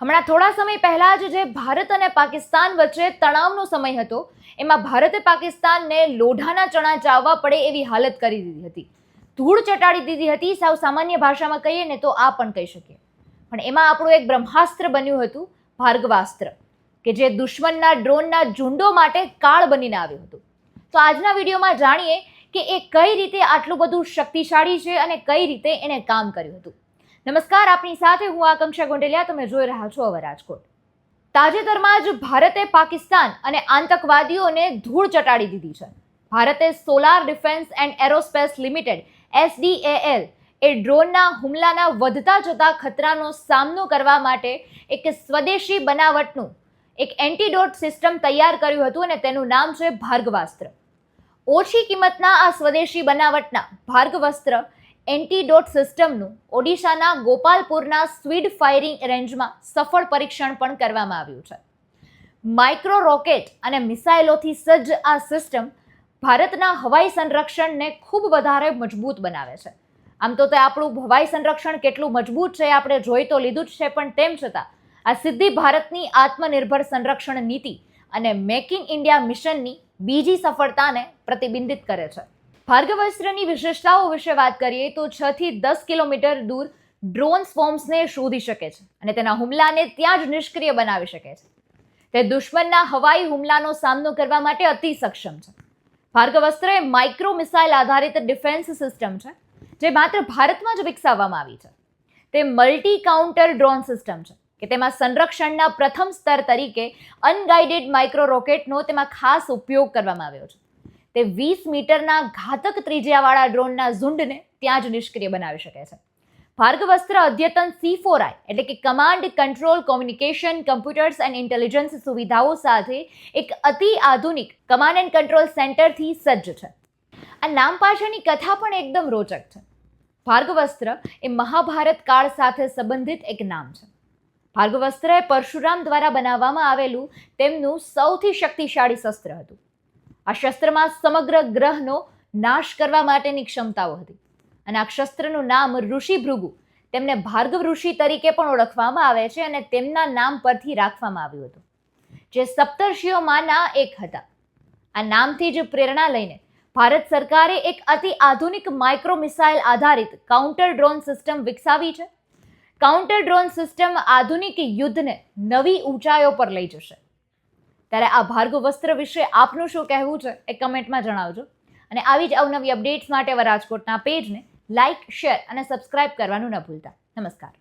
હમણાં થોડા સમય પહેલા જ જે ભારત અને પાકિસ્તાન વચ્ચે તણાવનો સમય હતો, એમાં ભારતે પાકિસ્તાનને લોઢાના ચણા ચાવવા પડે એવી હાલત કરી દીધી હતી. ધૂળ ચટાડી દીધી હતી, સાવ સામાન્ય ભાષામાં કહીએ ને તો આ પણ કહી શકીએ. પણ એમાં આપણું એક બ્રહ્માસ્ત્ર બન્યું હતું, ભાર્ગવાસ્ત્ર, કે જે દુશ્મનના ડ્રોનના ઝુંડો માટે કાળ બનીને આવ્યું હતું. તો આજના વિડીયોમાં જાણીએ કે એ કઈ રીતે આટલું બધું શક્તિશાળી છે અને કઈ રીતે એણે કામ કર્યું હતું. નમસ્કાર, આપની સાથે હું આકાંક્ષા ગોંડલિયા, તમે જોઈ રહ્યા છો હવે રાજકોટ. તાજેતરમાં જ ભારતે પાકિસ્તાન અને આતંકવાદીઓને ધૂળ ચટાડી દીધી છે. ભારતે solar defence and aerospace limited, SDAL, એ ડ્રોનના હુમલાના વધતા જતા ખતરાનો સામનો કરવા માટે એક સ્વદેશી બનાવટનું એક એન્ટીડોટ સિસ્ટમ તૈયાર કર્યું હતું અને તેનું નામ છે ભાર્ગવાસ્ત્ર. ઓછી કિંમતના આ સ્વદેશી બનાવટના ભાર્ગવસ્ત્ર એન્ટીડોટ સિસ્ટમનું ઓડિશાના ગોપાલપુરના સ્વીડ ફાયરિંગ રેન્જમાં સફળ પરીક્ષણ પણ કરવામાં આવ્યું છે. માઇક્રો રોકેટ અને મિસાઇલોથી સજ્જ આ સિસ્ટમ ભારતના હવાઈ સંરક્ષણને ખૂબ વધારે મજબૂત બનાવે છે. આમ તો તે આપણું હવાઈ સંરક્ષણ કેટલું મજબૂત છે આપણે જોઈ તો લીધું જ છે, પણ તેમ છતાં આ સિદ્ધિ ભારતની આત્મનિર્ભર સંરક્ષણ નીતિ અને મેક ઇન ઇન્ડિયા મિશનની બીજી સફળતાને પ્રતિબિંબિત કરે છે. ભાર્ગવસ્ત્રની વિશેષતાઓ વિશે વાત કરીએ તો છ થી દસ કિલોમીટર દૂર ડ્રોન સ્વોમ્સને શોધી શકે છે અને તેના હુમલાને ત્યાં જ નિષ્ક્રિય બનાવી શકે છે. તે દુશ્મનના હવાઈ હુમલાનો સામનો કરવા માટે અતિ સક્ષમ છે. ભાર્ગવસ્ત્ર એ માઇક્રો મિસાઇલ આધારિત ડિફેન્સ સિસ્ટમ છે, જે માત્ર ભારતમાં જ વિકસાવવામાં આવી છે. તે મલ્ટી કાઉન્ટર ડ્રોન સિસ્ટમ છે, કે તેમાં સંરક્ષણના પ્રથમ સ્તર તરીકે અનગાઇડેડ માઇક્રો રોકેટનો તેમાં ખાસ ઉપયોગ કરવામાં આવ્યો છે. તે વીસ મીટરના ઘાતક ત્રિજ્યાવાળા ડ્રોનના ઝુંડને ત્યાં જ નિષ્ક્રિય બનાવી શકે છે. ભાર્ગવસ્ત્ર અદ્યતન સી ફોર આઈ એટલે કે command control communication computers and intelligence સુવિધાઓ સાથે એક અતિ આધુનિક કમાન્ડ એન્ડ કંટ્રોલ સેન્ટરથી સજ્જ છે. આ નામ પાછળની કથા પણ એકદમ રોચક છે. ભાર્ગવસ્ત્ર એ મહાભારત કાળ સાથે સંબંધિત એક નામ છે. ભાર્ગવસ્ત્ર એ પરશુરામ દ્વારા બનાવવામાં આવેલું તેમનું સૌથી શક્તિશાળી શસ્ત્ર હતું. આ શસ્ત્રમાં સમગ્ર ગ્રહનો નાશ કરવા માટેની ક્ષમતાઓ હતી. અને આ શસ્ત્રનું નામ ઋષિ ભૃગુ તેમને ભાર્ગવ ઋષિ તરીકે પણ ઓળખવામાં આવે છે અને તેમના નામ પરથી રાખવામાં આવ્યું હતું. જે સપ્તર્ષિઓમાંના એક હતા. આ નામથી જ પ્રેરણા લઈને ભારત સરકારે એક અતિ આધુનિક માઇક્રો મિસાઇલ આધારિત કાઉન્ટર ડ્રોન સિસ્ટમ વિકસાવી છે. કાઉન્ટર ડ્રોન સિસ્ટમ આધુનિક યુદ્ધને નવી ઊંચાઈઓ પર લઈ જશે. ત્યારે આ ભાર્ગવ વસ્ત્ર વિશે આપનું શું કહેવું છે એ કમેન્ટમાં જણાવજો. અને આવી જ અવનવી અપડેટ્સ માટે રાજકોટના પેજને લાઇક શેર અને સબસ્ક્રાઇબ કરવાનું ન ભૂલતા. નમસ્કાર.